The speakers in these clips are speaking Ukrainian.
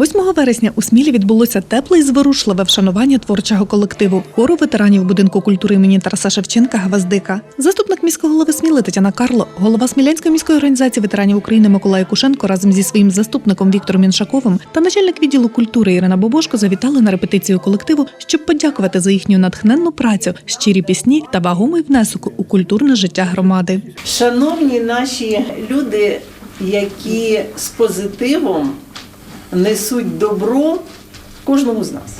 8 вересня у Смілі відбулося тепле і зворушливе вшанування творчого колективу хору ветеранів будинку культури імені Тараса Шевченка Гвоздика. Заступник міського голови Сміли Тетяна Карло, голова Смілянської міської організації ветеранів України Микола Якушенко разом зі своїм заступником Віктором Іншаковим та начальник відділу культури Ірина Бобошко завітали на репетицію колективу, щоб подякувати за їхню натхненну працю, щирі пісні та вагомий внесок у культурне життя громади. Шановні наші люди, які з позитивом несуть добро кожному з нас.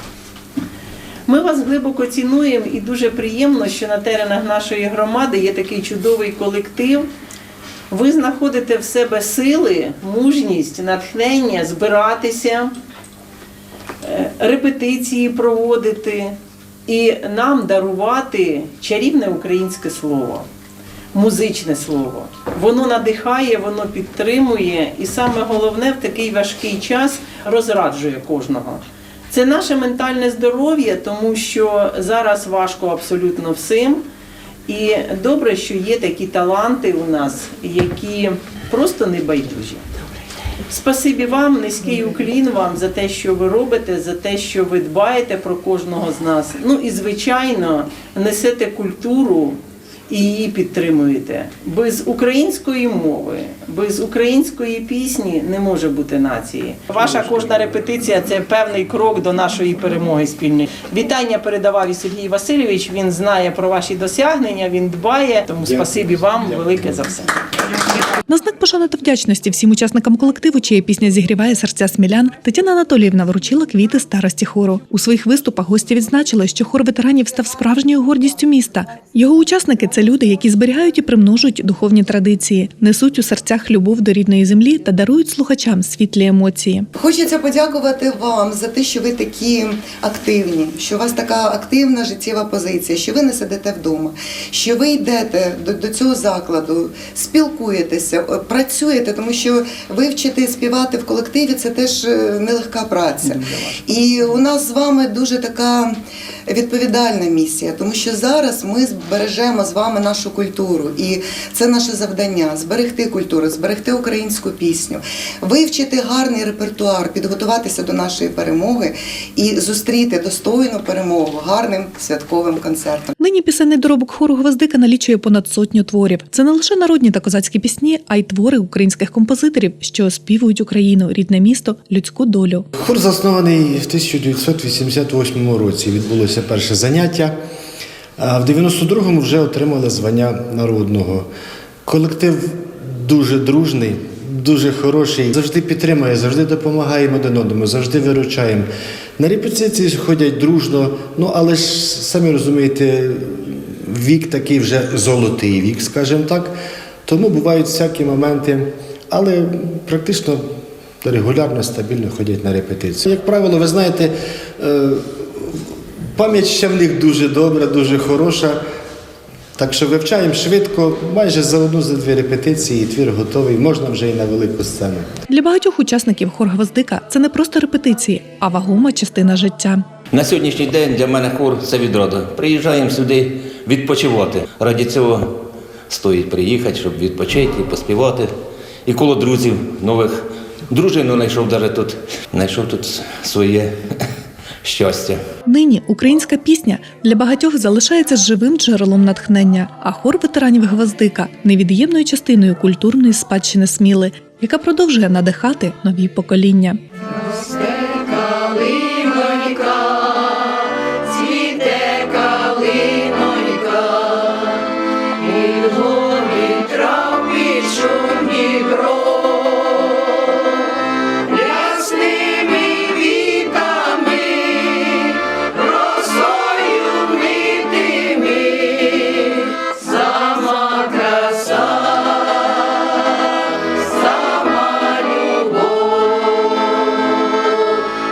Ми вас глибоко цінуємо і дуже приємно, що на теренах нашої громади є такий чудовий колектив. Ви знаходите в себе сили, мужність, натхнення збиратися, е, репетиції проводити і нам дарувати чарівне українське слово, музичне слово. Воно надихає, воно підтримує, і саме головне в такий важкий час розраджує кожного. Це наше ментальне здоров'я, тому що зараз важко абсолютно всім. І добре, що є такі таланти у нас, які просто не байдужі. Спасибі вам, низький уклін вам за те, що ви робите, за те, що ви дбаєте про кожного з нас. Ну і звичайно, несете культуру і її підтримуєте. Без української мови, без української пісні не може бути нації. Ваша кожна репетиція це певний крок до нашої перемоги спільної. Вітання передавав і Сергій Васильович. Він знає про ваші досягнення, він дбає. Тому спасибі вам велике за все. На знак пошани та вдячності всім учасникам колективу, чия пісня зігріває серця смілян, Тетяна Анатоліївна вручила квіти старості хору. У своїх виступах гості відзначили, що хор ветеранів став справжньою гордістю міста. Його учасники це люди, які зберігають і примножують духовні традиції, несуть у серцях любов до рідної землі та дарують слухачам світлі емоції. Хочеться подякувати вам за те, що ви такі активні, що у вас така активна життєва позиція, що ви не сидите вдома, що ви йдете до, до цього закладу, спілкуєтеся, працюєте, тому що вивчити співати в колективі це теж е, нелегка праця. І у нас з вами дуже така відповідальна місія, тому що зараз ми збережемо з вами нашу культуру, і це наше завдання зберегти культуру, зберегти українську пісню, вивчити гарний репертуар, підготуватися до нашої перемоги і зустріти достойну перемогу гарним святковим концертом. Нині пісенний доробок хору Гвоздика налічує понад сотню творів. Це не лише народні та козацькі пісні, а й твори українських композиторів, що оспівують Україну, рідне місто, людську долю. Хор заснований в 1988 році. Відбулося перше заняття. А в 92-му вже отримали звання народного. Колектив дуже дружний, дуже хороший. Завжди підтримує, завжди допомагаємо один одному, завжди виручаємо. На репетиції ходять дружно, ну але ж самі розумієте, вік такий вже золотий вік, скажімо так. Тому бувають всякі моменти, але практично регулярно, стабільно ходять на репетиції. Як правило, ви знаєте, е, пам'ять ще в них дуже добра, дуже хороша. Так що вивчаємо швидко, майже за одну за дві репетиції, і твір готовий, можна вже і на велику сцену. Для багатьох учасників хор Гвоздика це не просто репетиції, а вагома частина життя. На сьогоднішній день для мене хор це відрада. Приїжджаємо сюди відпочивати. Раді цього стоїть приїхати, щоб відпочити і поспівати. І коло друзів нових. Дружину знайшов навіть тут, знайшов тут своє щастя. Нині українська пісня для багатьох залишається живим джерелом натхнення, а хор ветеранів Гвоздика невід'ємною частиною культурної спадщини Сміли, яка продовжує надихати нові покоління.